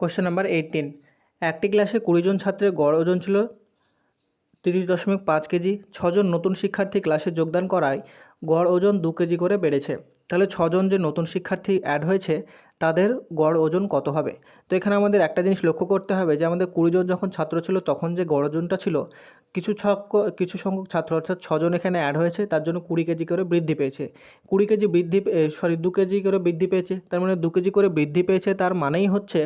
Question number eighteen একটি ক্লাসে কুড়ি জন ছাত্রের গড় ওজন ছিল তিরিশ দশমিক পাঁচ কেজি। ছজন নতুন শিক্ষার্থী ক্লাসে যোগদান করায় গড় ওজন দু কেজি করে বেড়েছে। তাহলে ছজন যে নতুন শিক্ষার্থী অ্যাড হয়েছে, তাদের গড় ওজন কত হবে? তো এখানে আমাদের একটা জিনিস লক্ষ্য করতে হবে যে আমাদের কুড়িজন যখন ছাত্র ছিল, তখন যে গড় ওজনটা ছিল, কিছু ছক কিছু সংখ্যক ছাত্র, অর্থাৎ ছজন এখানে অ্যাড হয়েছে, তার জন্য কুড়ি কেজি করে বৃদ্ধি পেয়েছে। কুড়ি কেজি বৃদ্ধি সরি দু কেজি করে বৃদ্ধি পেয়েছে, তার মানে দু কেজি করে বৃদ্ধি পেয়েছে, তার মানেই হচ্ছে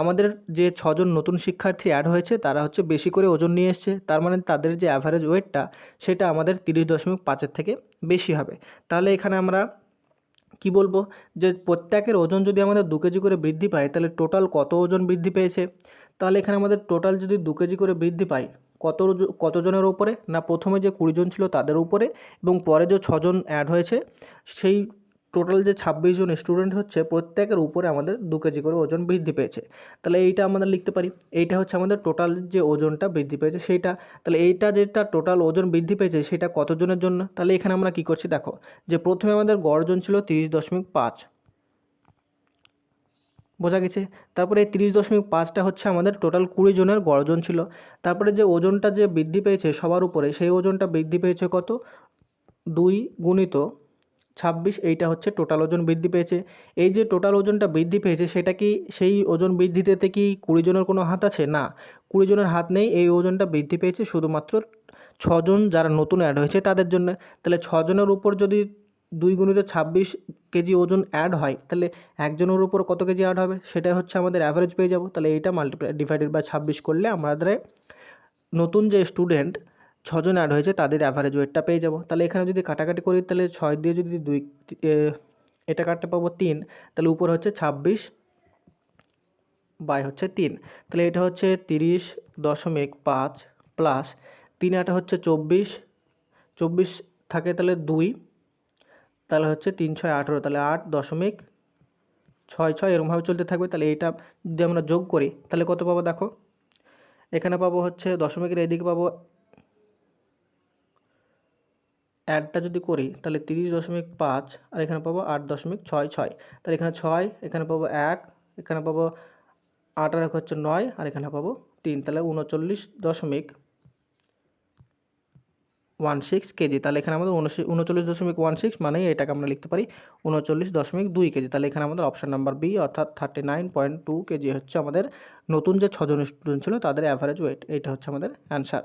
আমাদের যে ছজন নতুন শিক্ষার্থী অ্যাড হয়েছে, তারা হচ্ছে বেশি করে ওজন নিয়ে এসছে, তার মানে তাদের যে অ্যাভারেজ ওয়েটটা সেটা আমাদের তিরিশ দশমিক পাঁচের থেকে বেশি হবে। তাহলে এখানে আমরা কি বলব? যে প্রত্যেকের ওজন যদি আমাদের দু কেজি করে বৃদ্ধি পায়, তাহলে টোটাল কত ওজন বৃদ্ধি পেয়েছে? তাহলে এখানে আমাদের টোটাল যদি দু কেজি করে বৃদ্ধি পায়, কত কতজনের ওপরে না প্রথমে যে কুড়িজন ছিল তাদের উপরে? এবং পরে যে ছজন অ্যাড হয়েছে, সেই টোটাল যে ছাব্বিশ জন স্টুডেন্ট হচ্ছে, প্রত্যেকের উপরে আমাদের দু কেজি করে ওজন বৃদ্ধি পেয়েছে। তাহলে এইটা আমাদের লিখতে পারি। এইটা হচ্ছে আমাদের টোটাল যে ওজনটা বৃদ্ধি পেয়েছে, সেইটা। তাহলে এইটা যেটা টোটাল ওজন বৃদ্ধি পেয়েছে, সেটা কতজনের জন্য? তাহলে এখানে আমরা কী করছি দেখো, যে প্রথমে আমাদের গড় ওজন ছিল তিরিশ দশমিক পাঁচ। বোঝা গেছে? তারপরে এই তিরিশ দশমিক পাঁচটা হচ্ছে আমাদের টোটাল কুড়ি জনের গড়জন ছিল। তারপরে যে ওজনটা যে বৃদ্ধি পেয়েছে সবার উপরে, সেই ওজনটা বৃদ্ধি পেয়েছে কত? দুই গুণিত ছাব্বিশ, এইটা হচ্ছে টোটাল ওজন বৃদ্ধি পেয়েছে। এই যে টোটাল ওজনটা বৃদ্ধি পেয়েছে, সেটা কি সেই ওজন বৃদ্ধিতে কি কুড়ি জনের কোনো হাত আছে? না, কুড়ি জনের হাত নেই, এই ওজনটা বৃদ্ধি পেয়েছে শুধুমাত্র ছজন যারা নতুন অ্যাড হয়েছে তাদের জন্য। তাহলে ছজনের উপর যদি দুই গুণিত ছাব্বিশ কেজি ওজন অ্যাড হয়, তাহলে একজনের উপর কত কেজি অ্যাড হবে? সেটা হচ্ছে আমাদের অ্যাভারেজ পেয়ে যাব। তাহলে এইটা মাল্টিপ্লাই ডিভাইডেড বাই ছাব্বিশ করলে আমাদের নতুন যে স্টুডেন্ট ছজন অ্যাড হয়েছে, তাদের অ্যাভারেজ ওয়েটটা পেয়ে যাব। তাহলে এখানে যদি কাটাকাটি করি, তাহলে ছয় দিয়ে যদি দুই এটা কাটতে পাবো তিন, তাহলে উপর হচ্ছে ছাব্বিশ বাই হচ্ছে তিন। তাহলে এটা হচ্ছে তিরিশ দশমিক পাঁচ প্লাস তিন আটা হচ্ছে চব্বিশ চব্বিশ থাকে তাহলে দুই, তাহলে হচ্ছে তিন ছয় আঠেরো, তাহলে আট দশমিক ছয় ছয় এরকমভাবে চলতে থাকবে। তাহলে এইটা যদি আমরা যোগ করি, তাহলে কত পাবো দেখো? এখানে পাবো হচ্ছে দশমিকের এদিকে পাবো অ্যাডটা যদি করি, তাহলে তিরিশ দশমিক পাঁচ, আর এখানে পাবো আট দশমিক ছয় ছয়। তাহলে এখানে ছয়, এখানে পাবো এক, এখানে পাবো আট আর এক হচ্ছে নয়, আর এখানে পাবো তিন। তাহলে উনচল্লিশ দশমিক ওয়ান সিক্স কেজি। তাহলে এখানে আমাদের উনচল্লিশ দশমিক ওয়ান সিক্স মানে এটাকে আমরা লিখতে পারি উনচল্লিশ দশমিক দুই কেজি। তাহলে এখানে আমাদের অপশান নাম্বার বি অর্থাৎ thirty nine point two K G হচ্ছে আমাদের নতুন যে ছজন স্টুডেন্ট ছিল, তাদের অ্যাভারেজ ওয়েট এইটা হচ্ছে আমাদের অ্যান্সার